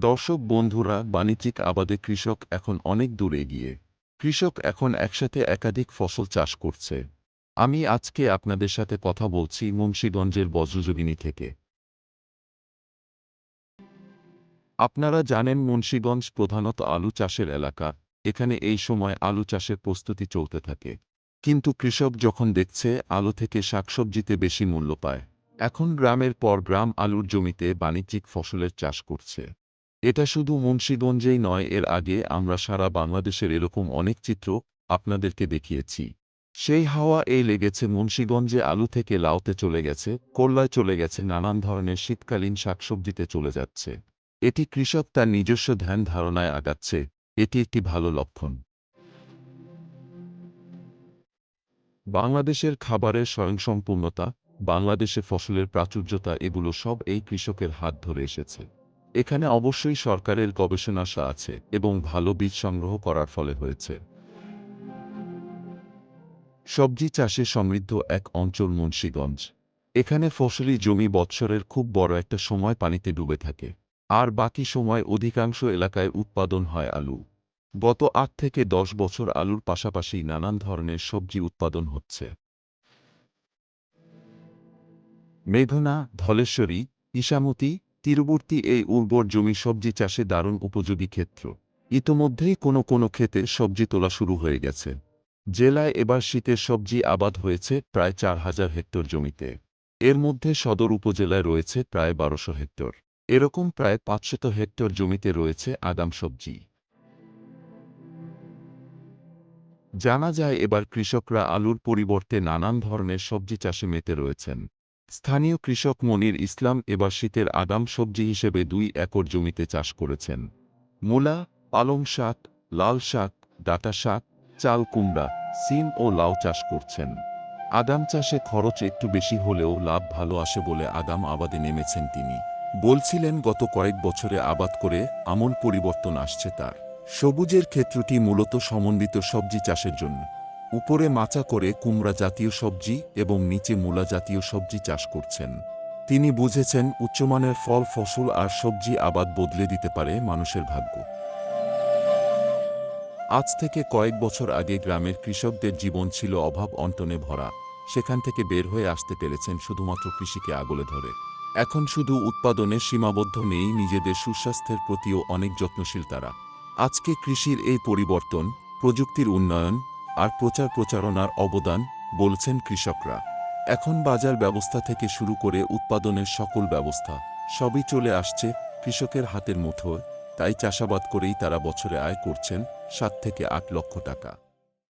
দর্শক বন্ধুরা, বাণিজ্যিক আবাদে কৃষক এখন অনেক দূর এগিয়ে। কৃষক এখন একসাথে একাধিক ফসল চাষ করছে। আমি আজকে আপনাদের সাথে কথা বলছি মুন্সীগঞ্জের বজ্রযোগিনী থেকে। আপনারা জানেন মুন্সীগঞ্জ প্রধানত আলু চাষের এলাকা। এখানে এই সময় আলু চাষের প্রস্তুতি চলতে থাকে। কিন্তু কৃষক যখন দেখছে, আলু থেকে শাকসবজিতে বেশি মূল্য পায়। এখন গ্রামের পর গ্রাম আলুর জমিতে বাণিজ্যিক ফসলের চাষ করছে। এটা শুধু মুন্সীগঞ্জেই নয়, এর আগে আমরা সারা বাংলাদেশের এরকম অনেক চিত্র আপনাদেরকে দেখিয়েছি। সেই হাওয়া এই লেগেছে মুন্সীগঞ্জে আলু থেকে লাউতে চলে গেছে, কোল্লায় চলে গেছে, নানান ধরনের শীতকালীন শাকসবজিতে চলে যাচ্ছে। এটি কৃষক তার নিজস্ব ধ্যান ধারণায় আগাচ্ছে, এটি একটি ভালো লক্ষণ। বাংলাদেশের খাবারের স্বয়ংসম্পূর্ণতা, বাংলাদেশে ফসলের প্রাচুর্যতা, এগুলো সব এই কৃষকের হাত ধরে এসেছে। এখানে অবশ্যই সরকারের গবেষণাশা আছে এবং ভালো বীজ সংগ্রহ করার ফলে হয়েছে। সবজি চাষে সমৃদ্ধ এক অঞ্চল মুন্সীগঞ্জ। এখানে ফসলি জমি বৎসরের খুব বড় একটা সময় পানিতে ডুবে থাকে। আর বাকি সময় অধিকাংশ এলাকায় উৎপাদন হয় আলু। গত আট থেকে দশ বছর আলুর পাশাপাশি নানান ধরনের সবজি উৎপাদন হচ্ছে। মেঘনা, ধলেশ্বরী ইসামতি তীরবর্তী এই উর্বর জমি সবজি চাষে দারুণ উপযোগী ক্ষেত্র। ইতোমধ্যেই কোনো কোনো ক্ষেতে সবজি তোলা শুরু হয়ে গেছে। জেলায় এবার শীতের সবজি আবাদ হয়েছে প্রায় চার হাজার হেক্টর জমিতে। এর মধ্যে সদর উপজেলায় রয়েছে প্রায় বারোশো হেক্টর। এরকম প্রায় পাঁচশত হেক্টর জমিতে রয়েছে আগাম সবজি। জানা যায় এবার কৃষকরা আলুর পরিবর্তে নানান ধরনের সবজি চাষে মেতে রয়েছেন। স্থানীয় কৃষক মনির ইসলাম এবার শীতের আগাম সবজি হিসেবে দুই একর জমিতে চাষ করেছেন। মূলা, পালং শাক, লাল শাক, ডাটা শাক, চাল কুমড়া, সিম ও লাউ চাষ করছেন। আগাম চাষে খরচ একটু বেশি হলেও লাভ ভালো আসে বলে আগাম আবাদে নেমেছেন তিনি। বলছিলেন, গত কয়েক বছরে আবাদ করে আমন পরিবর্তন আসছে তার। সবুজের ক্ষেত্রটি মূলত সমন্বিত সবজি চাষের জন্য। উপরে মাচা করে কুমড়া জাতীয় সবজি এবং নিচে মূলা জাতীয় সবজি চাষ করছেন। তিনি বুঝেছেন উচ্চমানের ফল, ফসল আর সবজি আবাদ বদলে দিতে পারে মানুষের ভাগ্য। আজ থেকে কয়েক বছর আগে গ্রামের কৃষকদের জীবন ছিল অভাব অন্টনে ভরা। সেখান থেকে বের হয়ে আসতে পেরেছেন শুধুমাত্র কৃষিকে আগলে ধরে। এখন শুধু উৎপাদনে সীমাবদ্ধ নেই, নিজেদের সুস্বাস্থ্যের প্রতিও অনেক যত্নশীল তারা। আজকে কৃষির এই পরিবর্তন, প্রযুক্তির উন্নয়ন আর প্রচার প্রচারণার অবদান, বলছেন কৃষকরা। এখন বাজার ব্যবস্থা থেকে শুরু করে উৎপাদনের সকল ব্যবস্থা, সবই চলে আসছে কৃষকের হাতের মুঠোয়। তাই চাষাবাদ করেই তারা বছরে আয় করছেন সাত থেকে আট লক্ষ টাকা।